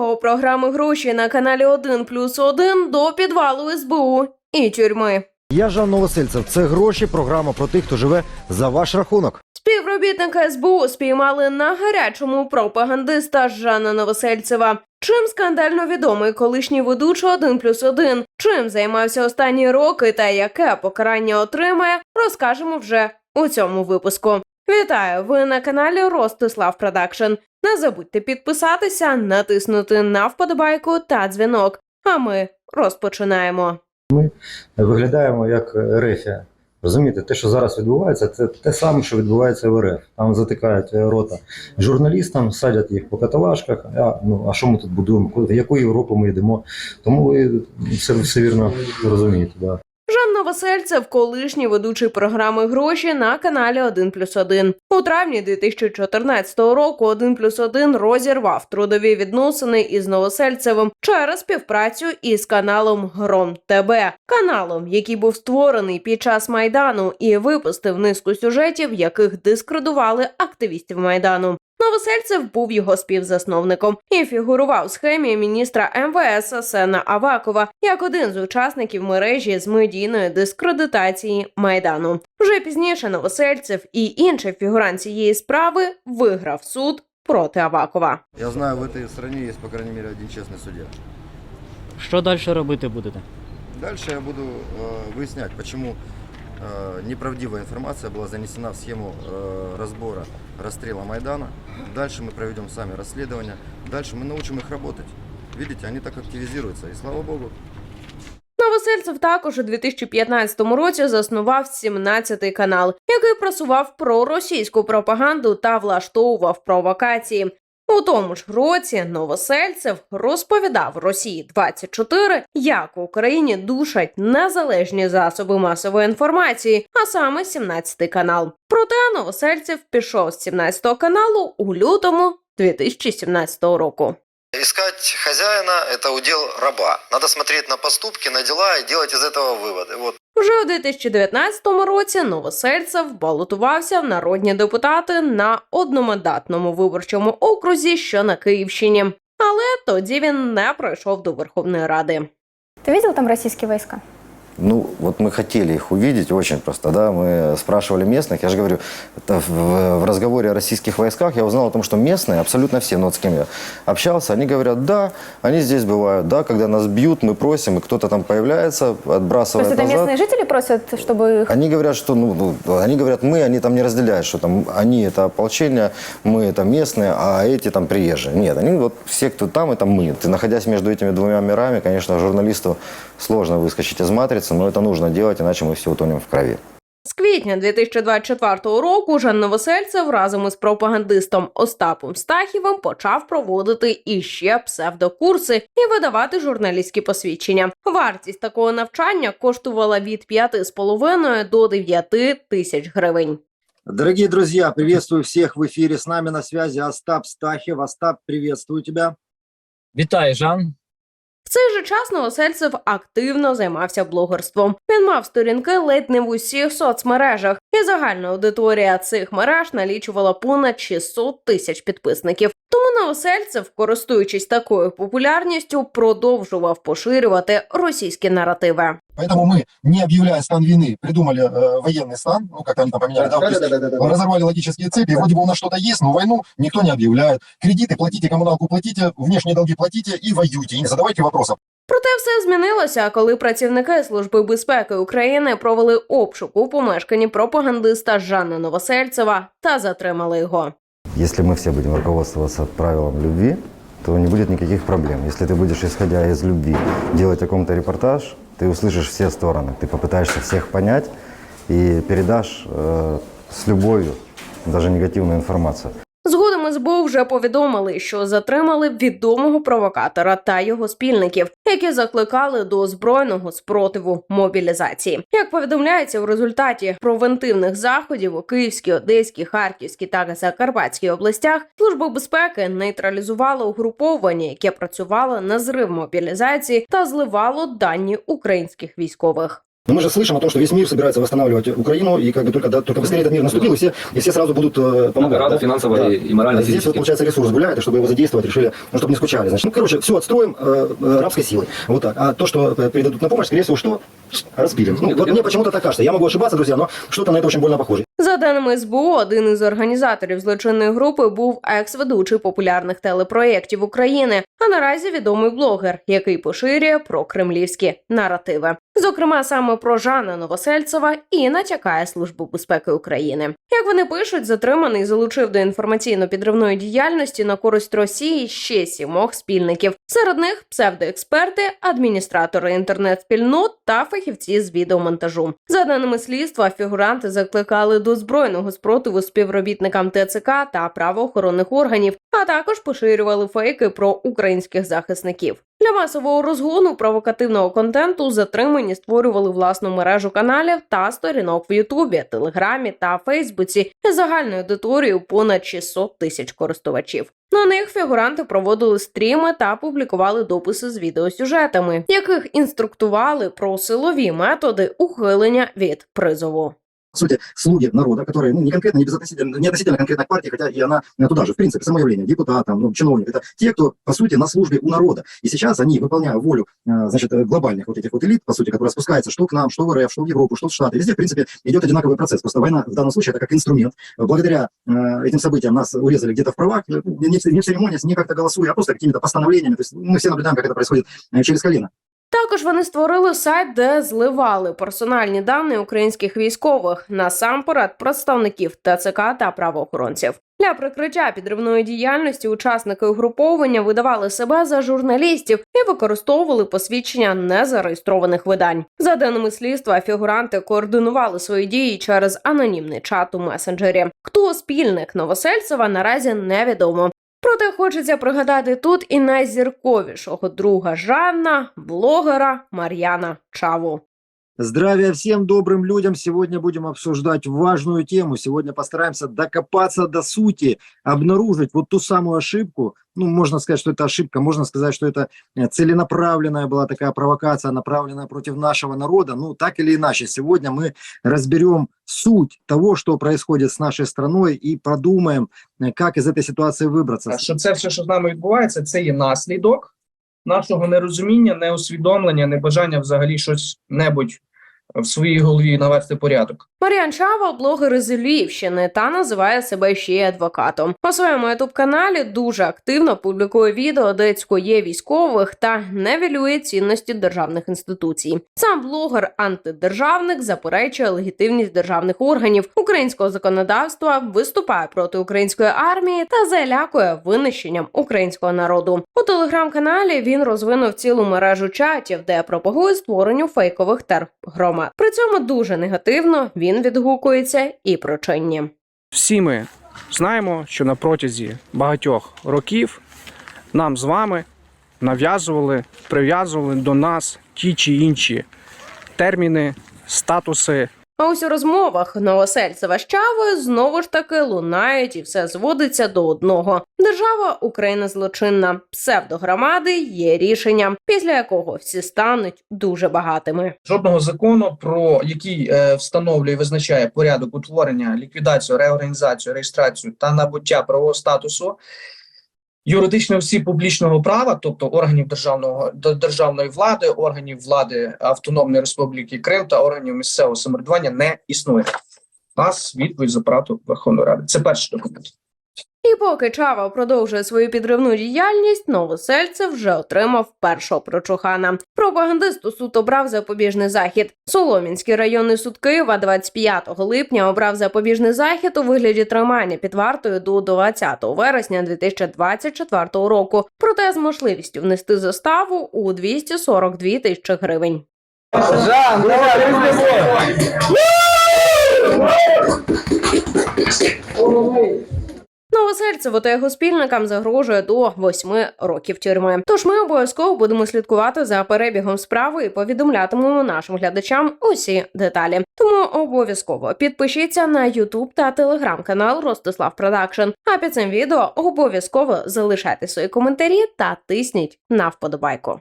СВО програми гроші на каналі 1 плюс 1 до підвалу СБУ і тюрми. Я Жан Новосельцев. Це гроші. Програма про тих, хто живе за ваш рахунок. Співробітника СБУ спіймали на гарячому пропагандиста Жана Новосельцева. Чим скандально відомий колишній ведучий 1 плюс 1, чим займався останні роки та яке покарання отримає, розкажемо вже у цьому випуску. Вітаю! Ви на каналі Ростислав Продакшн. Не забудьте підписатися, натиснути на вподобайку та дзвінок. А ми розпочинаємо. Ми виглядаємо як рефія. Розумієте, те, що зараз відбувається, це те саме, що відбувається в РФ. Там затикають рота журналістам, садять їх по каталажках. А, ну, а що ми тут будуємо? В яку Європу ми йдемо? Тому ви все, все вірно розумієте. Да. Жан колишній ведучий програми гроші на каналі 1 плюс 1. У травні 2014 року 1 плюс 1 розірвав трудові відносини із Новосельцевим через співпрацю із каналом Гром ТБ, каналом, який був створений під час майдану і випустив низку сюжетів, яких дискредували активістів майдану. Новосельцев був його співзасновником і фігурував в схемі міністра МВС Асена Авакова як один з учасників мережі з медійної дискредитації майдану. Вже пізніше Новосельцев і інший фігурант цієї справи виграв суд проти Авакова. Я знаю, в этой стране есть, по крайней мере, один честный судья. Що далі робити будете? Дальше я буду э, выяснять, почему э, неправдивая информация была занесена в схему э, разбора расстрела Майдана. Дальше мы проведем сами расследование. Дальше мы научим их работать. Видите, они так активизируются. И слава богу, Новосельцев також у 2015 році заснував 17-й канал, який просував проросійську пропаганду та влаштовував провокації. У тому ж році Новосельцев розповідав Росії 24, як в Україні душать незалежні засоби масової інформації, а саме 17-й канал. Проте Новосельцев пішов з 17-го каналу у лютому 2017 року. Искать хозяина – это удел раба. Надо смотреть на поступки, на дела и делать из этого выводы. Вот. вже у 2019 році Новосельцев балотувався в народні депутати на одномандатному виборчому окрузі, що на Київщині. Але тоді він не пройшов до Верховної Ради. Ти бачив там російські войска? Ну, вот мы хотели их увидеть очень просто, да, мы спрашивали местных, я же говорю, это в, в разговоре о российских войсках я узнал о том, что местные, абсолютно все, ну вот с кем я общался, они говорят, да, они здесь бывают, да, когда нас бьют, мы просим, и кто-то там появляется, То отбрасывает есть это назад. местные жители просят, чтобы их... Они говорят, что, ну, ну, они говорят, мы, они там не разделяют, что там они это ополчение, мы это местные, а эти там приезжие. Нет, они вот все, кто там, это мы. Ты, находясь между этими двумя мирами, конечно, журналисту сложно выскочить из матрицы, но это нужно делать, иначе мы все утонем в крови. З квітня 2024 року Жан Новосельцев разом із пропагандистом Остапом Стахівим почав проводити іще псевдокурси і видавати журналістські посвідчення. Вартість такого навчання коштувала від 5,5 до 9 тисяч гривень. Дорогие друзья, приветствую всех в эфире. С нами на связи Остап Стахев. Остап, приветствую тебя. Вітаю, Жан. В цей же час Новосельцев активно займався блогерством. Він мав сторінки ледь не в усіх соцмережах, і загальна аудиторія цих мереж налічувала понад 600 тисяч підписників. Тому Новосельцев, користуючись такою популярністю, продовжував поширювати російські наративи. Поэтому мы, не объявляя стан вины, придумали э, военный стан, ну, как они там поменяли, да, то есть разорвали логические цепи, вроде бы у нас что-то есть, но войну никто не объявляет. Кредиты платите, коммуналку платите, внешние долги платите и воюйте, и не задавайте вопросов. Проте все змінилося, коли працівники Служби безпеки України провели обшук у помешканні пропагандиста Жанна Новосельцева та затримали його. Если мы все будем руководствоваться правилом любви, то не будет никаких проблем. Если ты будешь, исходя из любви, делать о ком-то репортаж, ты услышишь все стороны, ты попытаешься всех понять и передашь э, с любовью даже негативную информацию. СБУ вже повідомили, що затримали відомого провокатора та його спільників, які закликали до збройного спротиву мобілізації. Як повідомляється, в результаті превентивних заходів у Київській, Одеській, Харківській та Закарпатській областях служба безпеки нейтралізувала угруповання, яке працювало на зрив мобілізації та зливало дані українських військових. Но мы же слышим о том, что весь мир собирается восстанавливать Украину, и как бы только, да, только быстрее этот мир наступил, и все, и все сразу будут э, помогать. Награда да. финансово Да. и, и морально, А здесь вот, физически. получается, ресурс гуляет, и чтобы его задействовать, решили, ну, чтобы не скучали. Значит, ну, короче, все отстроим э, э, рабской силой. Вот так. А то, что э, передадут на помощь, скорее всего, что? Распилим. Ну, вот мне почему-то так кажется. Я могу ошибаться, друзья, но что-то на это очень больно похоже. За даними СБУ, один із організаторів злочинної групи був екс-ведучий популярних телепроєктів України, а наразі відомий блогер, який поширює про кремлівські наративи. Зокрема, саме про Жана Новосельцева і натякає Службу безпеки України. Як вони пишуть, затриманий залучив до інформаційно-підривної діяльності на користь Росії ще сімох спільників. Серед них псевдоексперти, адміністратори інтернет-спільнот та фахівці з відеомонтажу. За даними слідства, фігуранти закликали до збройного спротиву співробітникам ТЦК та правоохоронних органів, а також поширювали фейки про українських захисників. Для масового розгону провокативного контенту затримані створювали власну мережу каналів та сторінок в Ютубі, Телеграмі та Фейсбуці з загальною аудиторією понад 600 тисяч користувачів. На них фігуранти проводили стріми та публікували дописи з відеосюжетами, яких інструктували про силові методи ухилення від призову. Сути, слуги народа, которые ну, не конкретно, не, безотносительно, не относительно конкретной партии, хотя и она э, туда же, в принципе, само явление, депутат, там, ну, чиновник, это те, кто, по сути, на службе у народа. И сейчас они, выполняя волю, э, значит, э, глобальных вот этих вот элит, по сути, которые спускаются что к нам, что в РФ, что в Европу, что в Штаты, везде, в принципе, идет одинаковый процесс. Просто война в данном случае это как инструмент. Благодаря этим событиям нас урезали где-то в правах, не, в- церемониях, не как-то голосуя, а просто какими-то постановлениями. То есть мы все наблюдаем, как это происходит через колено. Також вони створили сайт, де зливали персональні дані українських військових насамперед представників ТЦК та правоохоронців. Для прикриття підривної діяльності учасники угруповання видавали себе за журналістів і використовували посвідчення незареєстрованих видань. За даними слідства, фігуранти координували свої дії через анонімний чат у месенджері. Хто спільник Новосельцева наразі невідомо. Проте хочеться пригадати тут і найзірковішого друга Жанна, блогера Мар'яна Чаву. Здравия всем добрым людям. Сегодня будем обсуждать важную тему. Сегодня постараемся докопаться до сути, обнаружить вот ту самую ошибку. Ну, можно сказать, что это ошибка, можно сказать, что это э, целенаправленная была такая провокация, направленная против нашего народа. Ну, так или иначе, сегодня мы разберем суть того, что происходит с нашей страной и продумаем, э, как из этой ситуации выбраться. що це все, що з нами відбувається, це є наслідок нашого нерозуміння, неусвідомлення, небажання взагалі щось небудь в своїй голові навести порядок. Мар'ян Чава блогер із Львівщини та називає себе ще й адвокатом. У своєму ютуб каналі дуже активно публікує відео, де цькує військових та невілює цінності державних інституцій. Сам блогер антидержавник заперечує легітимність державних органів українського законодавства, виступає проти української армії та залякує винищенням українського народу. У телеграм-каналі він розвинув цілу мережу чатів, де пропагує створенню фейкових тергромад. При цьому дуже негативно він відгукується і про чинні. Всі ми знаємо, що на протязі багатьох років нам з вами нав'язували, прив'язували до нас ті чи інші терміни, статуси, А ось у розмовах Новосельцева з Чавою знову ж таки лунають і все зводиться до одного: держава Україна злочинна, псевдогромади є рішенням, після якого всі стануть дуже багатими. жодного закону, про який е, встановлює і визначає порядок утворення, ліквідацію, реорганізацію, реєстрацію та набуття правового статусу юридичних осіб публічного права, тобто органів державного державної влади, органів влади Автономної Республіки Крим та органів місцевого самоврядування не існує. У нас відповідь за апарату Верховної Ради. Це перший документ. І поки Чава продовжує свою підривну діяльність, Новосельцев вже отримав першого прочухана. Пропагандист у суд обрав запобіжний захід. Соломінський районний суд Києва 25 липня обрав запобіжний захід у вигляді тримання під вартою до 20 вересня 2024 року. Проте з можливістю внести заставу у 242 тисячі гривень. Новосельцеву та його спільникам загрожує до восьми років тюрми. Тож ми обов'язково будемо слідкувати за перебігом справи і повідомлятимемо нашим глядачам усі деталі. Тому обов'язково підпишіться на YouTube та Telegram канал Ростислав Продакшн. А під цим відео обов'язково залишайте свої коментарі та тисніть на вподобайку.